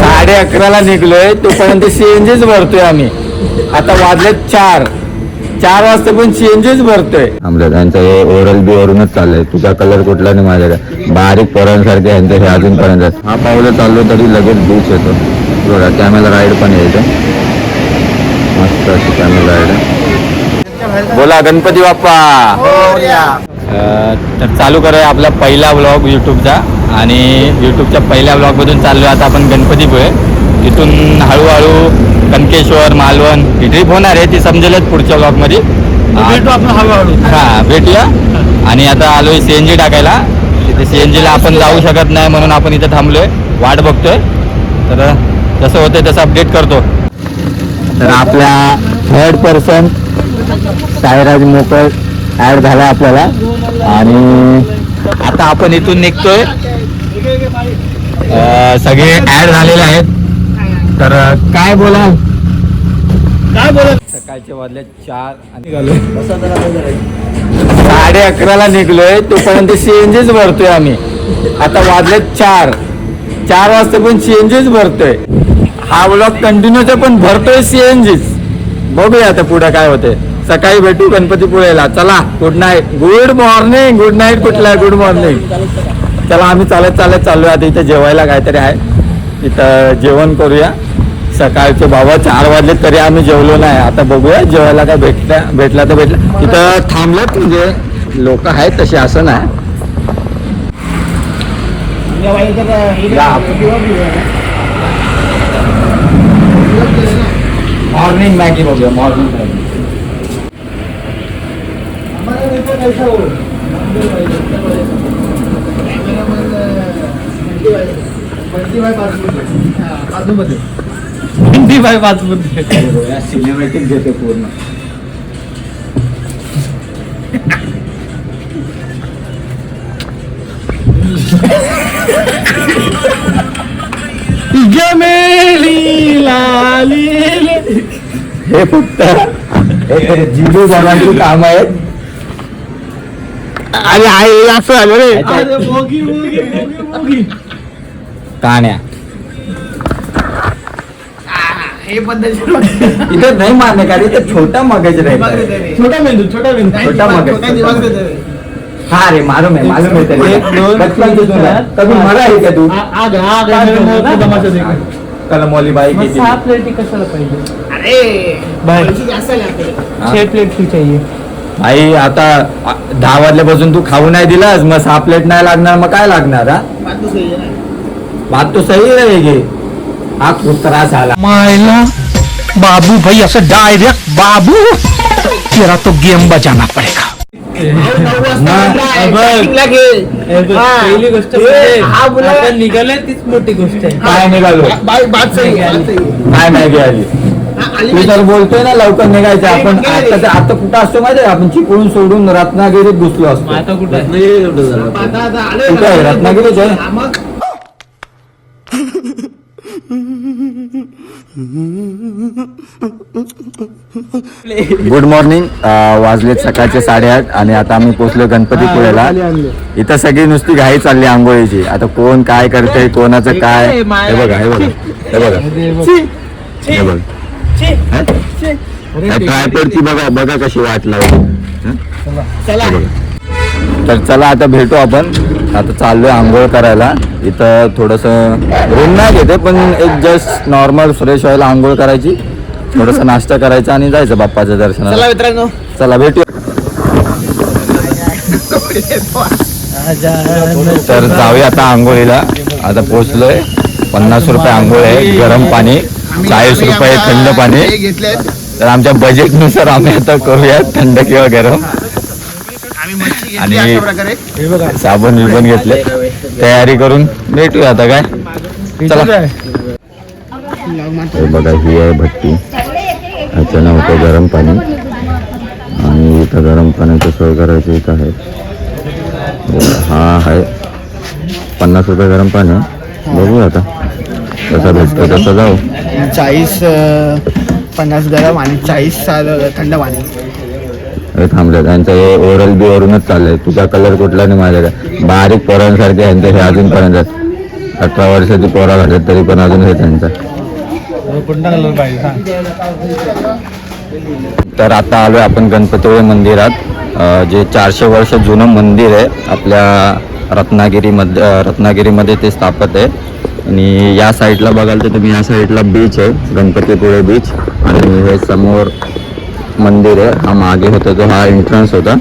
साडे अकराला निघलोय तोपर्यंत सीएनजीच भरतोय आम्ही. आता वाजले चार. चार वाजता पण सीएनजीच भरतोय. आमच्या त्यांचं हे ओरल बी वरूनच चाललंय. तुझा कलर कुठला नाही माझ्या बारीक पोरांसारखे यांचं हे अजूनपर्यंत हा पावलं चाललो तरी लगेच बीच येतो. बघा कॅमेला राईड पण यायचं मस्त अशी कॅमेला राईड बोला गणपती बाप्पा. अ, तर चालू करूया आपला पहिला ब्लॉग यूट्यूबचा आणि यूट्यूबच्या पहिल्या ब्लॉगमधून चाललो आता आपण गणपतीपुळे. तिथून हळूहळू कनकेश्वर मालवण ही ट्रिप होणार आहे ती समजेलच पुढच्या ब्लॉगमध्ये भेटू आपण हळूहळू. हा भेटूया. आणि आता आलोय सी एन जी टाकायला. तिथे सी एन जीला आपण जाऊ शकत नाही म्हणून आपण इथे थांबलोय. वाट बघतोय. तर जसं होतंय तसं अपडेट करतो. तर आपल्या थर्ड पर्सन सायराज मोकळ ऍड झाला आपल्याला. आणि आता आपण इथून निघतोय. सगळे ऍड झालेले आहेत. तर काय बोला काय बोलत सकाळचे वाजले चार आणि साडे अकराला निघलोय तोपर्यंत सीएनजीच भरतोय आम्ही. आता वाजले चार. चार वाजता पण सीएनजीच भरतोय. हा ब्लॉग कंटिन्यूच पण भरतोय सीएनजीच बघूया आता पुढे काय होते सकाळी भेटू गणपतीपुळेला. चला good night good morning good night कुठला? गुड मॉर्निंग चला आम्ही चालत चालत चाललोय. आता इथे जेवायला काहीतरी आहे. इथं जेवण करूया. सकाळचे बाबा चार वाजले तरी आम्ही जेवलो नाही. आता बघूया जेवायला काय भेटल्या भेटला तर भेटला. इथं थांबलं म्हणजे लोक आहेत तसे असं नाही. मॉर्निंग मॅगी बघूया मॉर्निंग मॅगी हिंदी बाय पाच मध्ये सिनेमॅटिक घेते पूर्ण जमेली लाली हे फक्त हे जिजू बाबांची काम आहेत अरे आहे असं झालं रे काण्या. हे पद्धत इथे नाही मारणे कारण इथे छोटा मगज रे छोटा मेंदू छोटा मेंदू. छोटा मगज. हा रे मालूम है मालूम है है. चार. कभी मरा है क्या तू? आग आग बाई की सहा प्लेटी कशाला पाहिजे? अरे हा. छह प्लेट क्यों चाहिए. भाई आता दहा वाजल्यापासून तू खाऊ नाही दिलास मग सहा प्लेट नाही लागणार मग काय लागणार हा? बात तो सही रहेगी। हा खूप त्रास झाला मायला बाबू भाई ऐसे डायरेक्ट बाबू। तेरा तो गेम बजाना पड़ेगा। पहिली गोष्ट म्हणजे आपण निघाले तीच मोठी गोष्ट आहे काय निघालो काय नाही घ्यायली तू तर बोलतोय ना लवकर निघायचं. आपण आता आता कुठं असतो माहिती आहे आपण चिपळून सोडून रत्नागिरीत घुसलो असतो. आता कुठे? कुठं? आहे? रत्नागिरीच आहे? गुड मॉर्निंग वाजलेत सकाळचे साडेआठ आणि आता आम्ही पोहोचलो गणपतीपुळेला इथं सगळी नुसती घाई चालली आंघोळीची. आता कोण काय करतंय कोणाचं काय? हे बघा हे बघा हे बघा. हे बघ. ट्रायपॉडची बघा बघा कशी वाट लावली. बघा. तर चला आता भेटू आपण. आता चाललोय आंघोळ करायला. इथं थोडस रूम नाही घेते पण एक जस्ट नॉर्मल फ्रेश व्हायला आंघोळ करायची. थोडस नाश्ता करायचा आणि जायचं बाप्पाच्या दर्शनाला. मित्रांनो. चला भेटू तर जाऊया आता आंघोळीला. आता पोचलोय पन्नास रुपये आंघोळ आहे गरम पाणी चाळीस रुपये थंड पाणी. तर आमच्या बजेटनुसार आम्ही आता करूया थंड किंवा गरम. आणि साबण बिबण घेतले. तयारी करून भेटूया आता काय? चला. हे बघा ही आहे भट्टी. ह्याच्यानं होतं गरम पाणी. आणि इथं गरम पाण्याचं सोय करायची इथं आहे. हा आहे पन्नास रुपये गरम पाणी. बघू आता कसं भेटतं तसं जाऊ. चाळीस पन्नास गरम आणि चाळीस थंड पाणी. हे थांबले त्यांचं हे ओरल बी वरूनच चाललंय. तुझा कलर कुठला नाही माझ्या बारीक पोरांसारखे यांचे हे अजूनपर्यंत. अठरा वर्षाची पोरा घालत तरी पण अजून हे त्यांचा. तर आता आलोय आपण गणपतीपुळे मंदिरात. जे चारशे वर्ष जुनं मंदिर आहे आपल्या रत्नागिरीमध्ये रत्नागिरीमध्ये ते स्थापत आहे. आणि या साईडला बघाल तर तुम्ही या साईडला बीच आहे गणपतीपुळे बीच आणि हे समोर मंदिर आहे. हा मागे होता तो हा एंट्रन्स होता.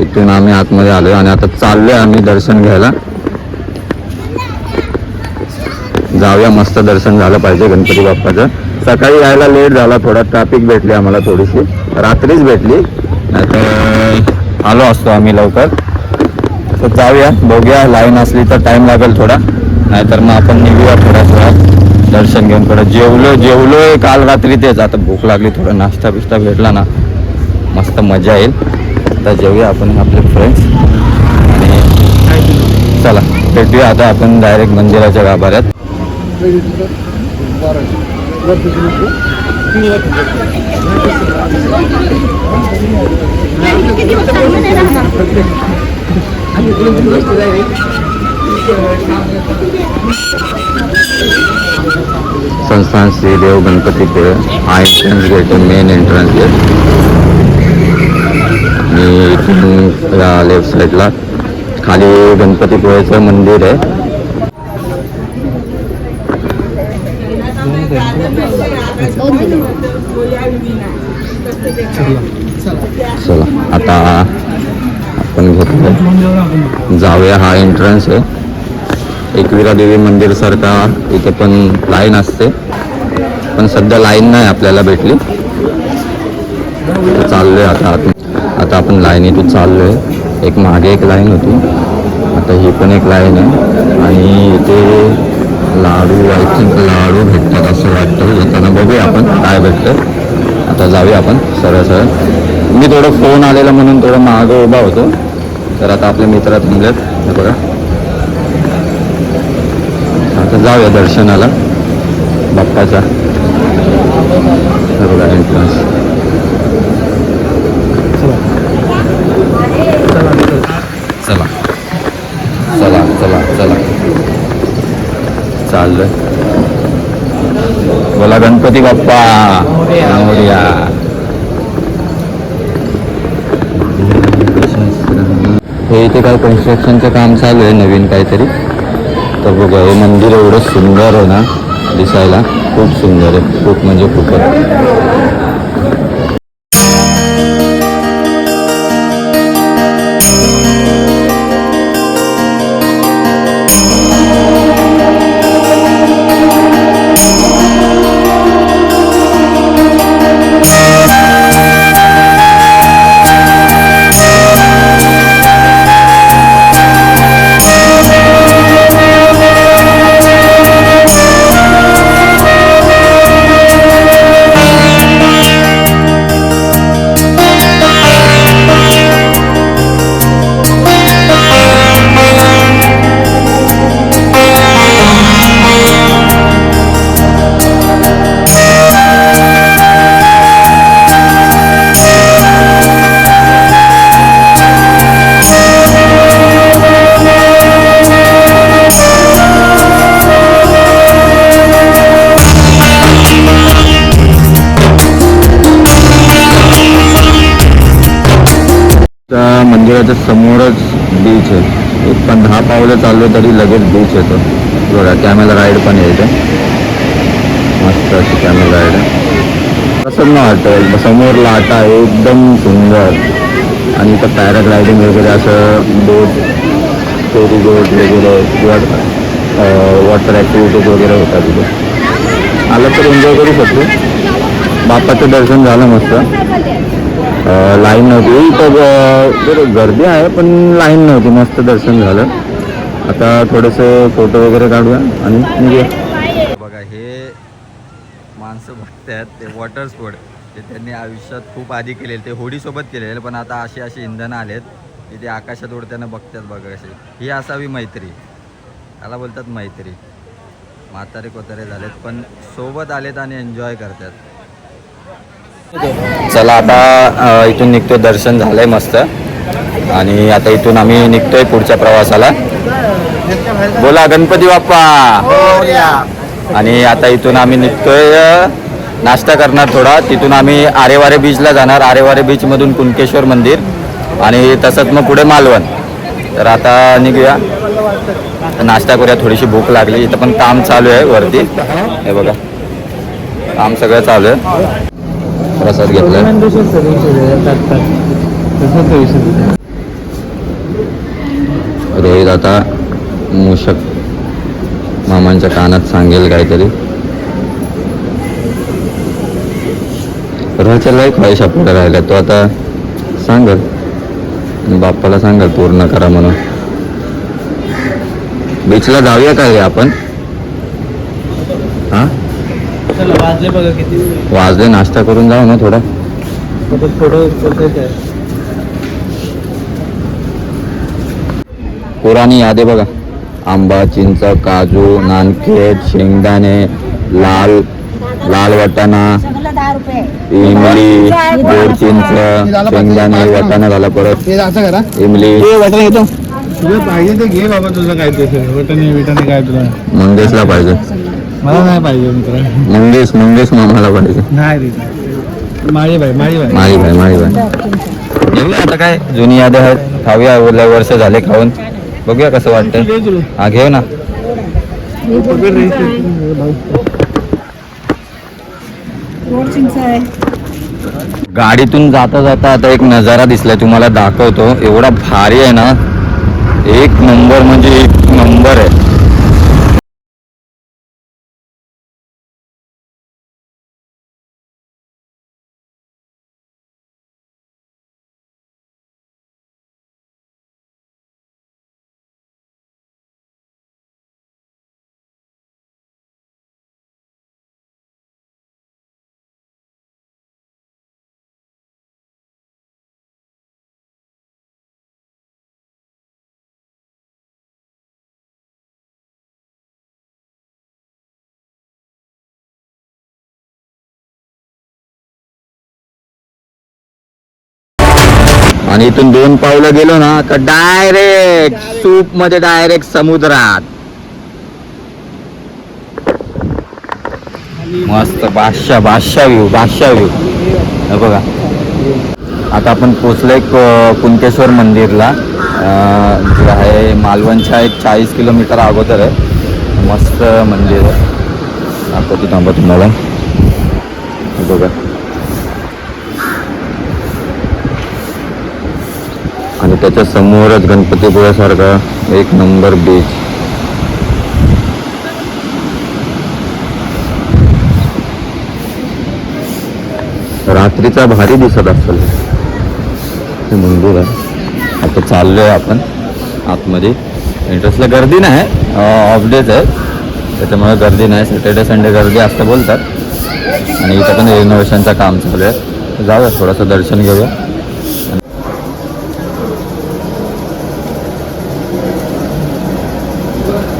इथून आम्ही आतमध्ये आलोय आणि आता चाललोय आम्ही दर्शन घ्यायला. जाऊया मस्त दर्शन झालं पाहिजे गणपती बाप्पाचं. सकाळी यायला लेट झाला थोडा ट्रॅफिक भेटली आम्हाला थोडीशी. रात्रीच भेटली. नाहीतर आलो असतो आम्ही लवकर. तर जाऊया बघूया लाईन असली तर टाइम लागेल थोडा. नाहीतर मग आपण निघूया थोडा थोडा दर्शन घेऊन परत जेवलो आहे काल रात्री तेच. आता भूक लागली थोडा नाश्ता बिस्ता भेटला ना. मस्त मजा येईल. आता जेवूया आपण आपले फ्रेंड्स आणि चला भेटूया आता आपण डायरेक्ट मंदिराच्या गाभाऱ्यात. संस्थान श्रीदेव गणपतीपुळे हा entrance gate main entrance gate आणि इथून या लेफ्ट साईडला खाली गणपतीपुळेचं मंदिर आहे. चला आता आपण घेतलं जाऊया हा एंट्रन्स आहे एकविरा देवी मंदिर सारखा इथे पण लाईन असते. पण सध्या लाईन नाही आपल्याला भेटली. चाललोय आता आता. आपण लाईनीतून चाललोय. एक मागे एक लाईन होती. आता ही पण एक लाईन आहे. आणि इथे लाडू आय थिंक लाडू भेटतात असं वाटतं. येताना बघूया आपण काय भेटतं आता जाऊया आपण सरळ सरळ. मी थोडं फोन आलेला म्हणून थोडं मागं उभा होतो. तर आता आपले मित्र थांबलेत. बघा. जाऊया दर्शनाला. बाप्पाचा. बघा एंट्रन्स चला. चला चला चला. चाललं बोला गणपती बाप्पा. मोरया हे इथे काय कन्स्ट्रक्शनचं काम चालू आहे? नवीन काहीतरी? तर बघा हे मंदिर एवढं सुंदर आहे ना दिसायला. खूप सुंदर आहे. खूप म्हणजे खूपच मंदिराच्या समोरच बीच आहे. एक पण दहा पावलं चाललो तरी लगेच बीच येतो. बघा कॅमेल राईड पण येते मस्त अशी कॅमेल राईड आहे. तसंच ना वाटतं समोर लाटा एकदम सुंदर. आणि इथं पॅराग्लायडिंग वगैरे असं बोट फेरी बोट वगैरे किंवा वॉटर ॲक्टिव्हिटीज वगैरे होतात तिथे आलं तर एन्जॉय करू शकतो. बाप्पाचं दर्शन झालं मस्त. लाईन नव्हती. तर गर्दी आहे पण लाईन नव्हती. मस्त दर्शन झालं. आता थोडंसं फोटो वगैरे काढूया आणि निघूया. बघा हे माणसं बघतात ते वॉटर स्पोर्ट ते त्यांनी आयुष्यात खूप आधी केलेले. ते होडीसोबत केलेले पण आता असे असे इंधनं आलेत. की ते आकाशात उडताना बघतात बघा असे ही असावी मैत्री. त्याला बोलतात मैत्री. म्हातारे कोतारे झालेत पण सोबत आलेत आणि एन्जॉय करतात चला आता इथून निघतोय दर्शन झालंय मस्त. आणि आता इथून आम्ही निघतोय पुढच्या प्रवासाला. बोला गणपती बाप्पा. आणि आता इथून आम्ही निघतोय नाश्ता करणार थोडा. तिथून आम्ही आरेवारे बीचला जाणार. आरेवारे बीच मधून कुणकेश्वर मंदिर. आणि तसंच मग पुढे मालवण. तर आता निघूया. नाश्ता करूया थोडीशी भूक लागली. इथं पण काम चालू आहे वरती. हे बघा. काम सगळं चालू आहे. प्रसाद घेतला. रोहित आता मूषक मामांच्या कानात सांगेल काहीतरी. रोहितच्या लय ख्वाहिश पुढे राहिल्या. तो आता सांगल. बाप्पाला सांगल पूर्ण करा म्हणून. बीचला जाऊया काय आपण? हा? वाजले बघा किती. वाजले नाश्ता करून जाऊ ना थोडा. थोडं पुराणी यादे बघा. आंबा चिंच काजू नानखेट शेंगदाणे लाल लाल वाटाणा इमली गोड चिंच शेंगदाणे वाटाणा झाला परत. हे असं करा. इमली. पाहिजे ते घे बाबा तुझं काय ते वटणी बिटणी काय तुला. मंगेशला पाहिजे. मला नाही पाहिजे मित्र. मंगेश मंगेश मामाला पाहिजे. नाही रे माळी माळी माळी भाई माळी भाई घेऊया आता काय जुनी यादी आहेत. खाऊया लय वर्ष झाले खाऊन. बघूया कसं वाटतं हा घेऊ ना. गाडीतून जाता जाता आता एक नजारा दिसलाय. तुम्हाला दाखवतो. एवढा भारी आहे ना. एक नंबर म्हणजे एक नंबर आहे. आणि इथून दोन पावलं गेलो ना तर डायरेक्ट सूपमध्ये डायरेक्ट समुद्रात. मस्त बादशा बादशा व्ह्यू बादशा व्ह्यू बघा. आता आपण पोचलोय कुंतेश्वर मंदिरला. जे आहे मालवणच्या एक चाळीस किलोमीटर अगोदर आहे. मस्त मंदिर आहे. दाखवतो थांबा तुम्हाला. हे बघा. आणि त्याच्या समोरच गणपतीपुळ्यासारखा एक नंबर बीच रात्रीचा भारी दिसत असेल. हे मंदिर आहे. आता चाललोय आपण आतमध्ये. इंटरेस्टला गर्दी नाही ऑफ डेच आहे त्याच्यामुळे गर्दी नाही. सॅटर्डे संडे गर्दी असतं बोलतात. आणि इथं पण रिनोव्हेशनचं काम चालू आहे. जाऊया थोडंसं दर्शन घेऊया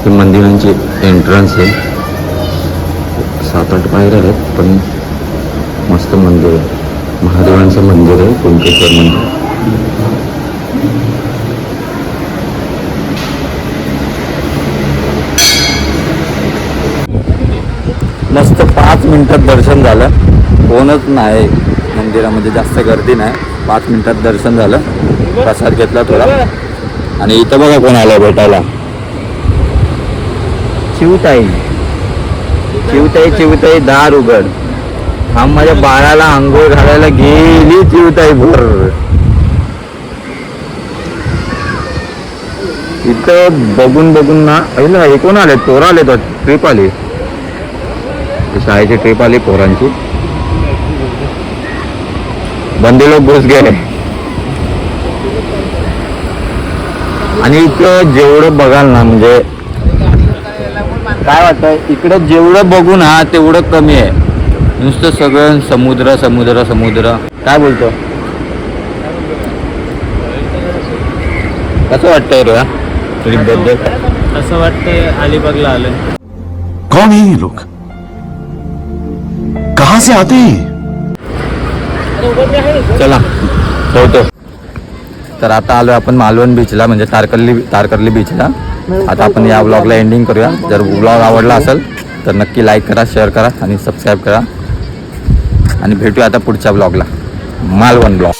ही मंदिरांची एंट्रन्स आहे सात आठ पायऱ्या आहेत पण मस्त मंदिर आहे. महादेवांचं मंदिर आहे कुंकेश्वर मंदिर. मस्त पाच मिनिटात दर्शन झालं. कोणच नाही मंदिरामध्ये जास्त गर्दी नाही. पाच मिनिटात दर्शन झालं. प्रसाद घेतला थोडा. आणि इथं बघा कोण आलं भेटायला. चिवताई. चिवताई चिवताई दार उघड. हा माझ्या बाळाला आंघोळ घालायला गेली चिवताई भर. इथं बघून बघून ना ऐला हे कोण आले पोरं आले तर ट्रिप आली. शाळेची ट्रिप आली पोरांची. बंदे लोक घुस गेले. आणि इथं जेवढं बघाल ना म्हणजे काय वाटतं इकडं जेवढं बघू ना तेवढं कमी आहे. नुसतं सगळं समुद्र समुद्र समुद्र. काय बोलतो? कसं वाटतंय रे ट्रिपबद्दल असं वाटतंय? अलिबागला आलोय. कौन है ये लोग? कहां से आते हैं? चला ठेवतो तर आता आलो आपण मालवण बीचला म्हणजे तारकर्ली तारकर्ली बीचला आता आपण या ब्लॉगला एंडिंग करूया. जर ब्लॉग आवडला असेल तर नक्की लाईक करा शेअर करा आणि सबस्क्राईब करा. आणि भेटूया आता पुढच्या ब्लॉगला मालवण ब्लॉग